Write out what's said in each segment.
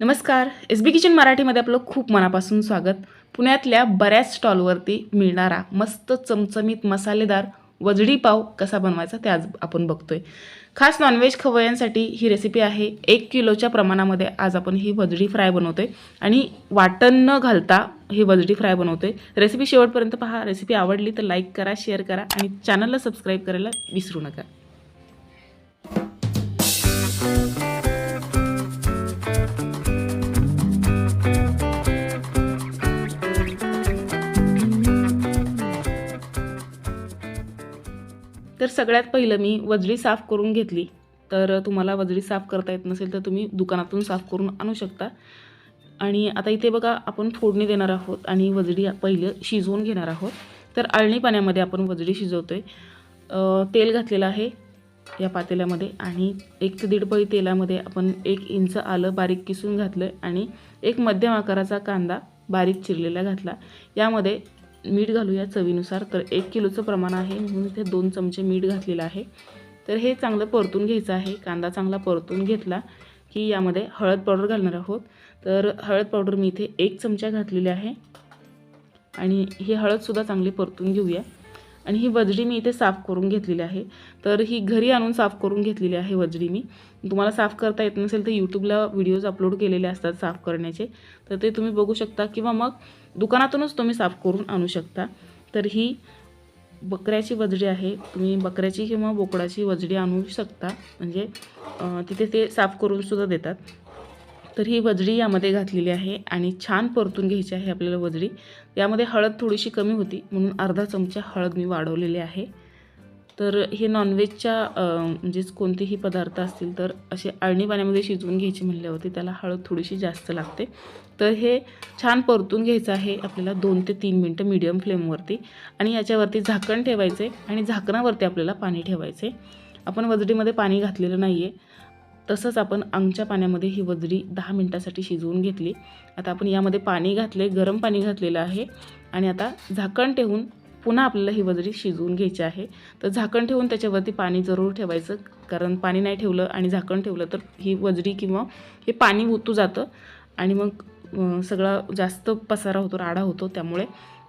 नमस्कार. एस बी किचन मराठीमध्ये आपलं खूप मनापासून स्वागत. पुण्यातल्या बऱ्याच स्टॉलवरती मिळणारा मस्त चमचमीत मसालेदार वजडी पाव कसा बनवायचा ते आज आपण बघतोय. खास नॉनव्हेज खवयांसाठी ही रेसिपी आहे. एक किलोच्या प्रमाणामध्ये आज आपण ही वजडी फ्राय बनवतोय आणि वाटण न घालता ही वजडी फ्राय बनवतोय. रेसिपी शेवटपर्यंत पहा. रेसिपी आवडली तर लाईक करा शेअर करा आणि चॅनलला सबस्क्राईब करायला विसरू नका. सगळ्यात पहिलं मी वजडी साफ करून घेतली. तर तुम्हाला वजडी साफ करता येत नसेल तर तुम्ही दुकानातून साफ करून आणू शकता. आणि आता इथे बघा आपण फोडणी देणार आहोत आणि वजडी पहिलं शिजवून घेणार आहोत. तर आळणी पाण्यामध्ये आपण वजडी शिजवतोय. आहे तेल घातलेलं आहे या पातेल्यामध्ये आणि एक ते दीड पळी तेलामध्ये आपण एक इंच आलं बारीक किसून घातलं आणि एक मध्यम आकाराचा कांदा बारीक चिरलेला घातला. यामध्ये मीठ घालूया चवीनुसार. तर एक किलोचं प्रमाण आहे. म्हणून इथे दोन चमचे मीठ घातलेलं आहे. तर हे चांगलं परतून घ्यायचं आहे. कांदा चांगला परतून घेतला की यामध्ये हळद पावडर घालणार आहोत. तर हळद पावडर मी इथे एक चमचा घातलेली आहे. आणि ही हळदसुद्धा चांगली परतून घेऊया. आणि ही वजडी मी इथे साफ करून घेतलेली आहे. तर ही घरी आणून साफ करून घेतलेली आहे वजडी मी. तुम्हाला साफ करता येत नसेल तर यूट्यूबला व्हिडिओज अपलोड केलेले असतात साफ करण्याचे. तर ते तुम्ही बघू शकता किंवा मग दुकानातूनच तुम्ही साफ करून आणू शकता. तर ही बकऱ्याची वजडी आहे. तुम्ही बकऱ्याची किंवा बोकडाची वजडी आणू शकता. म्हणजे तिथे ते साफ करून सुद्धा देतात. तर ही वजडी यामध्ये घातलेली आहे आणि छान परतून घ्यायची आहे आपल्याला वजडी. यामध्ये हळद थोडीशी कमी होती म्हणून अर्धा चमचा हळद मी वाढवलेली आहे. तर हे नॉनव्हेजच्या म्हणजेच कोणतेही पदार्थ असतील तर असे अळणी पाण्यामध्ये शिजवून घ्यायचे म्हणल्यावरती त्याला हळद थोडीशी जास्त लागते. तर हे छान परतून घ्यायचं आहे आपल्याला दोन ते तीन मिनटं मीडियम फ्लेमवरती आणि याच्यावरती झाकण ठेवायचे आणि झाकणावरती आपल्याला पाणी ठेवायचे. आपण वजडीमध्ये पाणी घातलेलं नाही आहे तसंच आपण अंगच्या पाण्यामध्ये ही वजडी दहा मिनटासाठी शिजवून घेतली. आता आपण यामध्ये पाणी घातले गरम पाणी घातलेलं आहे. आणि आता झाकण ठेवून पुन्हा आपल्याला ही वजडी शिजवून घ्यायची आहे. तर झाकण ठेवून त्याच्यावरती पाणी जरूर ठेवायचं कारण पाणी नाही ठेवलं आणि झाकण ठेवलं तर ही वजडी किंवा हे पाणी ओतू जातं. आणि मग सगळा जास्त पसारा होतो राडा होतो त्यामुळे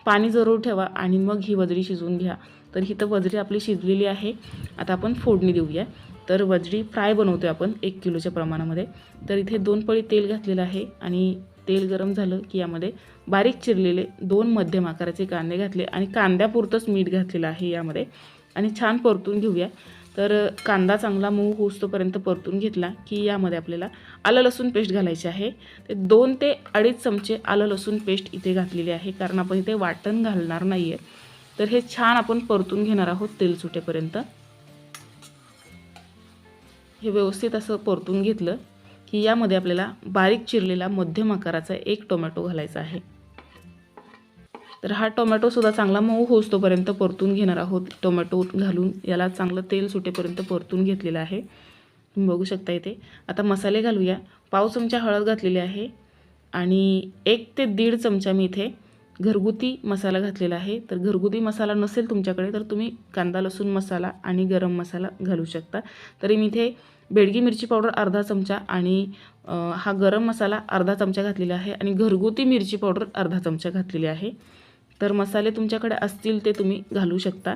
पाणी जरूर ठेवा आणि मग ही वजडी शिजवून घ्या. तर ही तर वजडी आपली शिजलेली आहे. आता आपण फोडणी देऊया. तर वजडी फ्राय बनवतो आपण एक किलोच्या प्रमाणामध्ये. तर इथे दोन पळी तेल घातलेलं आहे आणि तेल गरम झालं की यामध्ये बारीक चिरलेले दोन मध्यम आकाराचे कांदे घातले आणि कांद्यापुरतंच मीठ घातलेलं आहे यामध्ये. आणि छान परतून घेऊया. तर कांदा चांगला मऊ होऊस्तोपर्यंत परतून घेतला की यामध्ये आपल्याला आलं लसूण पेस्ट घालायची आहे. ते दोन ते अडीच चमचे आलं लसूण पेस्ट इथे घातलेली आहे कारण आपण इथे वाटण घालणार नाही आहे तर हे छान आपण परतून घेणार आहोत तेल सुटेपर्यंत. हे व्यवस्थित असं परतून घेतलं की यामध्ये आपल्याला बारीक चिरलेला मध्यम आकाराचा एक टोमॅटो घालायचा आहे. तर हा टोमॅटोसुद्धा चांगला मऊ होस्तोपर्यंत परतून घेणार आहोत. टोमॅटो घालून याला चांगलं तेल सुटेपर्यंत परतून घेतलेलं आहे. तुम्ही बघू शकता इथे. आता मसाले घालूया. पाव चमचा हळद घातलेली आहे आणि एक ते दीड चमचा मी इथे घरगुती मसाला घातलेला आहे. तर घरगुती मसाला नसेल तुमच्याकडे तर तुम्ही कांदा लसूण मसाला आणि गरम मसाला घालू शकता. तरी मी इथे बेडगी मिरची पावडर अर्धा चमचा आणि हा गरम मसाला अर्धा चमचा घातलेला आहे आणि घरगुती मिरची पावडर अर्धा चमचा घातलेली आहे. तर मसाले तुमच्याकडे असतील ते तुम्ही घालू शकता.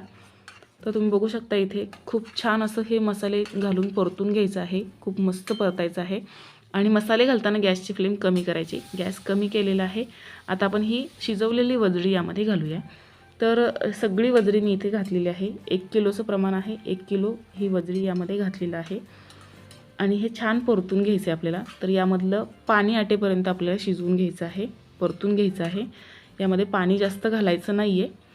तर तुम्ही बघू शकता इथे खूप छान असं हे मसाले घालून परतून घ्यायचं आहे. खूप मस्त परतायचं आहे. आणि मसाले घालताना गॅसची फ्लेम कमी करायची. गॅस कमी केलेला आहे. आता आपण ही शिजवलेली वजडी यामध्ये घालूया. तर सगळी वजरी मी इथे घातलेली आहे. एक किलोचं प्रमाण आहे. एक किलो ही वजरी यामध्ये घातलेलं आहे. आणि हे छान परतून घ्यायचं आहे आपल्याला. तर यामधलं पाणी आटेपर्यंत आपल्याला शिजवून घ्यायचं आहे. परतून घ्यायचं आहे. यामध्ये पाणी जास्त घालायचं नाही आहे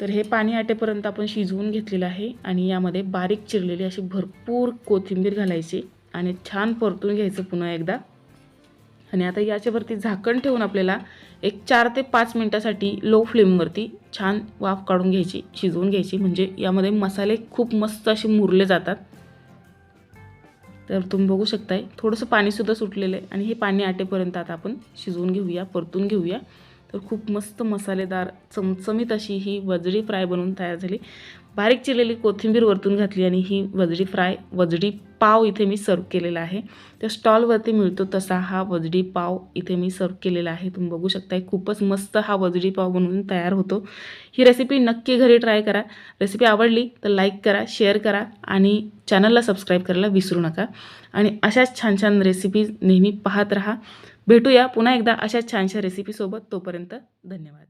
तर हे पाणी आटेपर्यंत आपण शिजवून घेतलेलं आहे. आणि यामध्ये बारीक चिरलेली अशी भरपूर कोथिंबीर घालायची. आणि छान परतून घ्यायचं पुन्हा एकदा. आणि आता याच्यावरती झाकण ठेवून आपल्याला एक चार ते पाच मिनटासाठी लो फ्लेमवरती छान वाफ काढून घ्यायची शिजवून घ्यायची. म्हणजे यामध्ये मसाले खूप मस्त असे मुरले जातात. तर तुम्ही बघू शकताय थोडंसं पाणीसुद्धा सुटलेलं आहे. आणि हे पाणी आटेपर्यंत आता आपण शिजवून घेऊया परतून घेऊया. तर खूप मस्त मसालेदार चमचमीत अशी ही वजडी फ्राय बनवून तयार झाली. बारीक चिरलेली कोथिंबीर वरतून घातली आणि ही वजडी फ्राय वजडी पाव इथे मी सर्व केलेला आहे. त्या स्टॉलवरती मिळतो तसा हा वजडी पाव इथे मी सर्व केलेला आहे. तुम्ही बघू शकताय खूपच मस्त हा वजडी पाव बनवून तयार होतो. ही रेसिपी नक्की घरी ट्राय करा. रेसिपी आवडली तर लाईक करा शेअर करा आणि चॅनलला सबस्क्राईब करायला विसरू नका. आणि अशाच छान छान रेसिपीज नेहमी पाहत राहा. भेटूया पुन्हा एकदा अशा छानशा रेसिपीसोबत तोपर्यंत धन्यवाद.